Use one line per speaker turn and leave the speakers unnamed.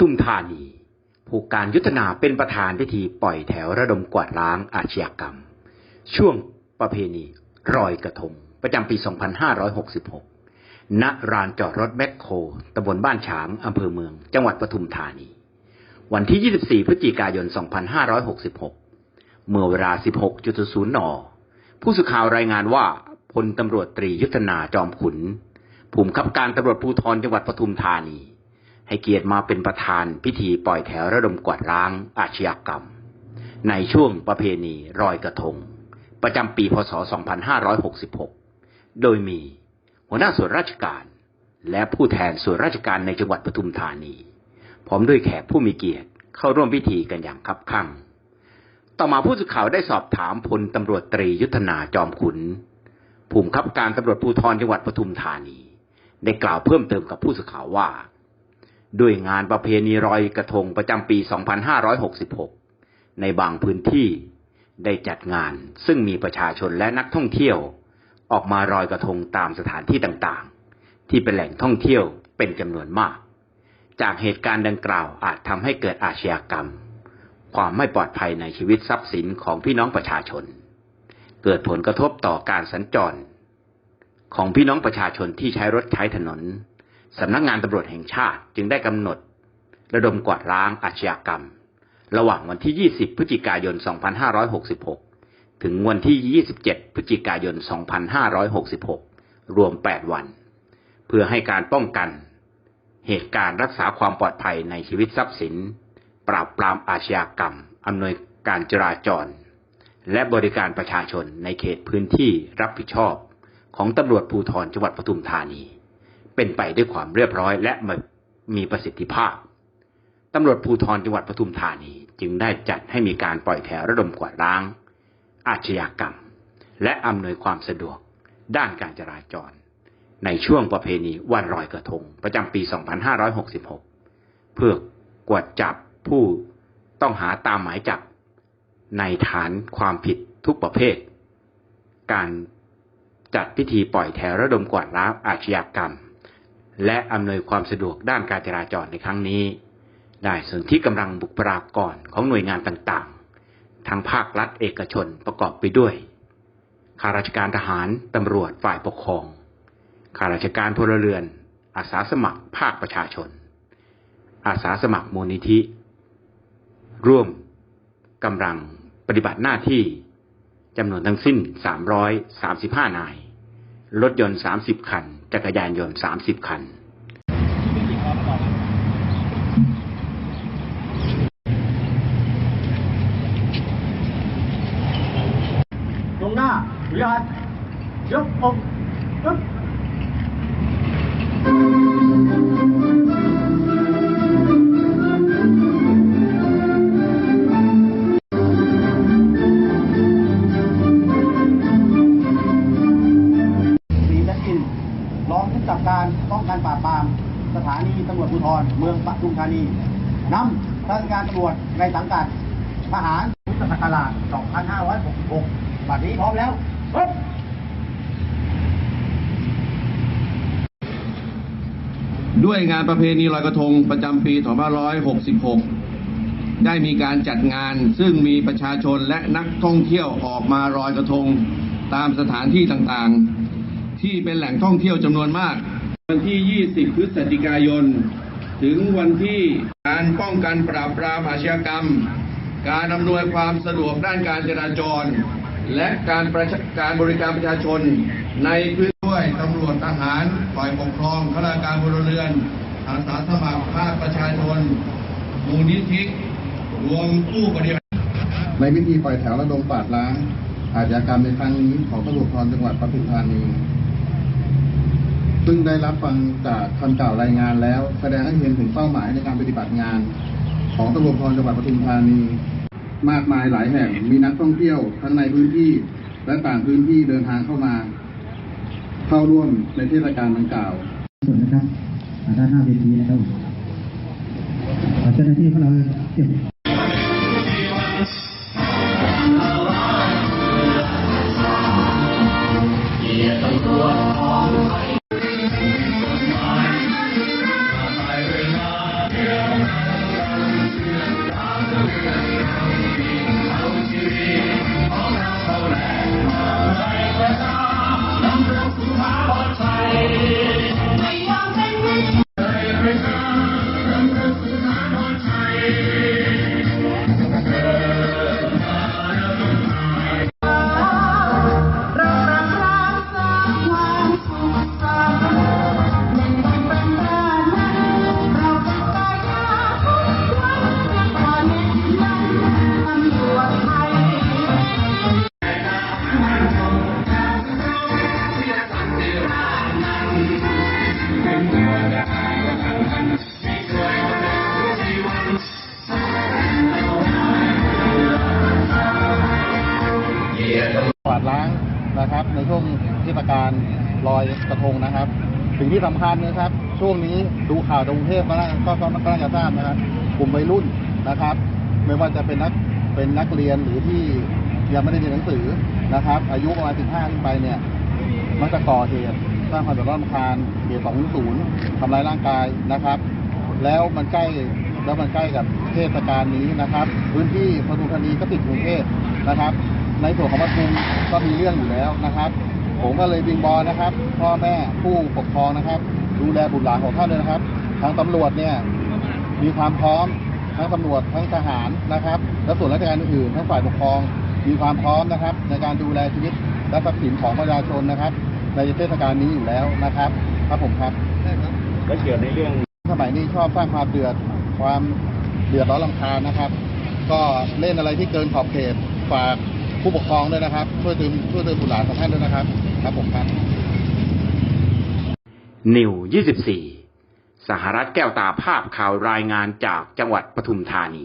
ทุมธานี ผู้การยุทธนาเป็นประธานพิธีปล่อยแถวระดมกวาดล้างอาชญากรรม ช่วงประเพณีรอยกระทง ประจำปี 2566ณรานจอดรถแมคโครตำบลบ้านฉางอำเภอเมือง จังหวัดปทุมธานี วันที่ 24 พฤศจิกายน 2566 เมื่อเวลา 16.00น ผู้สื่อข่าวรายงานว่าพลตำรวจตรียุทธนาจอมขุนผู้บังคับการตำรวจภูธรจังหวัดปทุมธานี ให้เกียรติมาเป็นประธานพิธีปล่อยแถวระดมกวาดล้างอาชญากรรม ในช่วงประเพณีรอยกระทง ประจำปีพศ 2566 โดยมีหัวหน้าส่วนราชการ และผู้แทนส่วนราชการในจังหวัดปทุมธานี พร้อมด้วยแขกผู้มีเกียรติเข้าร่วมพิธีกันอย่างคับคั่ง ต่อมาผู้สื่อข่าวได้สอบถามพลตำรวจตรียุทธนาจอมขุนผู้บังคับการตำรวจภูธรจังหวัดปทุมธานี ได้กล่าวเพิ่มเติมกับผู้สื่อข่าวว่า ด้วยงานประเพณีรอยกระทงประจำปี 2566 ในบางพื้นที่ได้จัดงานซึ่งมีประชาชนและนักท่องเที่ยว ออกมารอยกระทงตามสถานที่ต่างๆ ที่เป็นแหล่งท่องเที่ยวเป็นจำนวนมาก จากเหตุการณ์ดังกล่าวอาจทำให้เกิดอาชญากรรม ความไม่ปลอดภัยในชีวิตทรัพย์สินของพี่น้องประชาชน เกิดผลกระทบต่อการสัญจร ของพี่น้องประชาชนที่ใช้รถใช้ถนน สำนักงานตำรวจแห่งชาติจึงได้กำหนด ระดมกวาดล้างอาชญากรรม ระหว่างวันที่ 20 พฤศจิกายน 2566 ถึงวันที่ 27 พฤศจิกายน 2566 รวม 8 วัน เพื่อให้การป้องกัน เหตุการณ์รักษาความปลอดภัยในชีวิตทรัพย์สิน ปราบปรามอาชญากรรม อำนวยการจราจร และบริการประชาชนในเขตพื้นที่รับผิดชอบ ของตำรวจภูธรจังหวัดปทุมธานี เป็นไปด้วยความเรียบร้อย และมีประสิทธิภาพตำรวจภูธรจังหวัดปทุมธานีจึงได้จัดให้มีการปล่อยแถวระดมกวาดล้าง อาชญากรรม และอำนวยความสะดวก ด้านการจราจร ในช่วงประเพณีวันรอยกระทง ประจำปี 2566 เพื่อกวดจับผู้ต้องหาตามหมายจับ ในฐานความผิดทุกประเภท การจัดพิธีปล่อยแถวระดมกวาดล้างอาชญากรรม และอำนวยความสะดวกด้านการจราจรในครั้งนี้ ได้ส่วนที่กำลังบุคลากรของหน่วยงานต่างๆทั้งภาครัฐเอกชนประกอบไปด้วยข้าราชการทหารตำรวจฝ่ายปกครองข้าราชการพลเรือน อาสาสมัครภาคประชาชน อาสาสมัครมูลนิธิ ร่วมกำลังปฏิบัติหน้าที่จำนวนทั้งสิ้น 335 นาย รถยนต์ 30 คัน จักรยานยนต์30คัน
ตรงหน้าวิหารยกอกปึ๊บ ธานีนำราชการตำรวจในสังกัดทหารพุทธศักราช 2566 บัดนี้พร้อมแล้วปึ๊บ
ด้วยงานประเพณีลอยกระทงประจำปี 2566 ได้มีการจัดงานซึ่งมีประชาชนและนักท่องเที่ยวออกมาลอยกระทงตามสถานที่ต่างๆ ที่เป็นแหล่งท่องเที่ยวจำนวนมาก วันที่ 20 พฤศจิกายน ถึงวันที่การป้องกันปราบปรามอาชญากรรม การอำนวยความสะดวกด้านการจราจร และการประชาการบริการประชาชน ในพื้นด้วยตำรวจทหารฝ่ายปกครองข้าราชการพลเรือนอาสาสมัครภาคประชาชนมูลนิธิรวมผู้ปฏิบัติ
ในพิธีปล่อยแถวระดมปราบล้างอาชญากรรมในครั้งนี้ของตำรวจภูธรจังหวัดปทุมธานี ซึ่งได้รับฟังจากคำกล่าวรายงานแล้ว แสดงให้เห็นถึงเป้าหมายในการปฏิบัติงาน ของตำรวจภูธรจังหวัดปทุมธานี มากมายหลายแห่งมีนักท่องเที่ยวทั้งในพื้นที่และต่างพื้นที่เดินทางเข้ามา เข้าร่วมในเทศกาลดังกล่าว
ส่วนนะครับอ่าด้านหน้าเวทีนะครับอ่าเจ้าหน้าที่ของเราเก็บ
เล้า
งนะครับ ในช่วงเทศกาลลอยกระทงนะครับ สิ่งที่สำคัญนะครับ ช่วงนี้ดูข่าวกรุงเทพมาแล้วก็ก็ก็น่าจะทราบนะครับ กลุ่มวัยรุ่นนะครับ ไม่ว่าจะเป็นนักเป็นนักเรียนหรือที่ยังไม่ได้เรียนหนังสือนะครับ อายุประมาณ 15 ขึ้นไปเนี่ยมักจะก่อเหตุสร้างความเดือดร้อนรำคาญเหตุ200ทำร้ายร่างกายนะครับ แล้วมันใกล้แล้วมันใกล้กับเทศกาลนี้นะครับ พื้นที่ปทุมธานีก็ติดกรุงเทพนะครับ ในส่วนของปทุมก็มีเรื่องอยู่แล้วนะครับ ผมก็เลยวิงบอลนะครับ พ่อแม่ผู้ปกครองนะครับ ดูแลบุตรหลานของท่านเลยนะครับ ทางตำรวจเนี่ยมีความพร้อมทั้งตำรวจทั้งทหารนะครับ และส่วนราชการอื่นๆทั้งฝ่ายปกครองมีความพร้อมนะครับ ในการดูแลชีวิตและทรัพย์สินของประชาชนนะครับ ในเทศกาลนี้อยู่แล้วนะครับครับผมครับ
และเกี่ยวในเรื่อง
สมัยนี้ชอบสร้างความเดือดความเดือดร้อนลำคาญนะครับ ก็เล่นอะไรที่เกินขอบเขตฝาก ผู้ปกครองด้วยนะครับ ช่วยเตือนช่วยเตือนบุตรหลานของท่านด้วยนะครับ ครับผมครับ
นิว24 สหรัฐแก้วตาภาพข่าวรายงานจากจังหวัดปทุมธานี